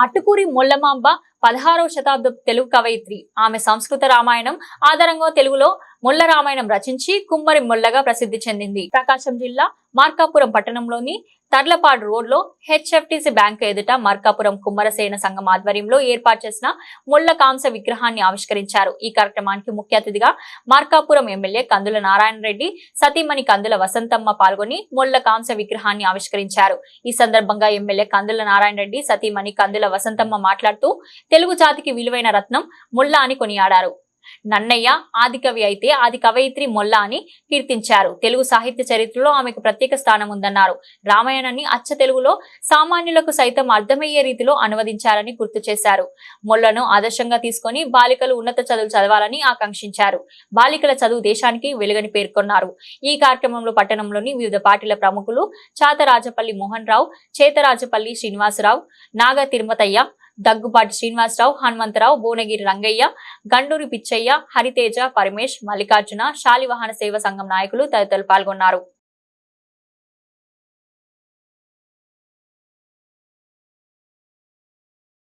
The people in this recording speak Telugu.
అటుకూరి మొల్లమాంబ పదహారవ శతాబ్దపు తెలుగు కవయిత్రి. ఆమె సంస్కృత రామాయణం ఆధారంగా తెలుగులో ముల్ల రామాయణం రచించి కుమ్మరి ముల్లగా ప్రసిద్ధి చెందింది. ప్రకాశం జిల్లా మార్కాపురం పట్టణంలోని తర్లపాడు రోడ్లో హెచ్ఎఫ్టిసి బ్యాంకు ఎదుట మార్కాపురం కుమ్మరసేన సంఘం ఆధ్వర్యంలో ఏర్పాటు చేసిన ముల్ల కాంస విగ్రహాన్ని ఆవిష్కరించారు. ఈ కార్యక్రమానికి ముఖ్య అతిథిగా మార్కాపురం ఎమ్మెల్యే కందుల నారాయణ రెడ్డి సతీమణి కందుల వసంతమ్మ పాల్గొని ముల్ల కాంస విగ్రహాన్ని ఆవిష్కరించారు. ఈ సందర్భంగా ఎమ్మెల్యే కందుల నారాయణ రెడ్డి సతీమణి కందుల వసంతమ్మ మాట్లాడుతూ తెలుగు జాతికి విలువైన రత్నం ముళ్ళ అని కొనియాడారు. నన్నయ్య ఆదికవి అయితే ఆది కవయిత్రి మొల్ల అని కీర్తించారు. తెలుగు సాహిత్య చరిత్రలో ఆమెకు ప్రత్యేక స్థానం ఉందన్నారు రామాయణాన్ని అచ్చ తెలుగులో సామాన్యులకు సైతం అర్థమయ్యే రీతిలో అనువదించారని గుర్తు చేశారు. మొల్లను ఆదర్శంగా తీసుకొని బాలికలు ఉన్నత చదువులు చదవాలని ఆకాంక్షించారు. బాలికల చదువు దేశానికి వెలుగని పేర్కొన్నారు. ఈ కార్యక్రమంలో పట్టణంలోని వివిధ పార్టీల ప్రముఖులు చాతరాజపల్లి మోహన్ రావు చేతరాజపల్లి శ్రీనివాసరావు నాగ తిరుమతయ్య దగ్గుపాటి శ్రీనివాసరావు హనుమంతరావు భువనగిరి రంగయ్య గండూరి పిచ్చయ్య హరితేజ పరమేష్ మల్లికార్జున శాలివాహన సేవ సంఘం నాయకులు తదితరులు పాల్గొన్నారు.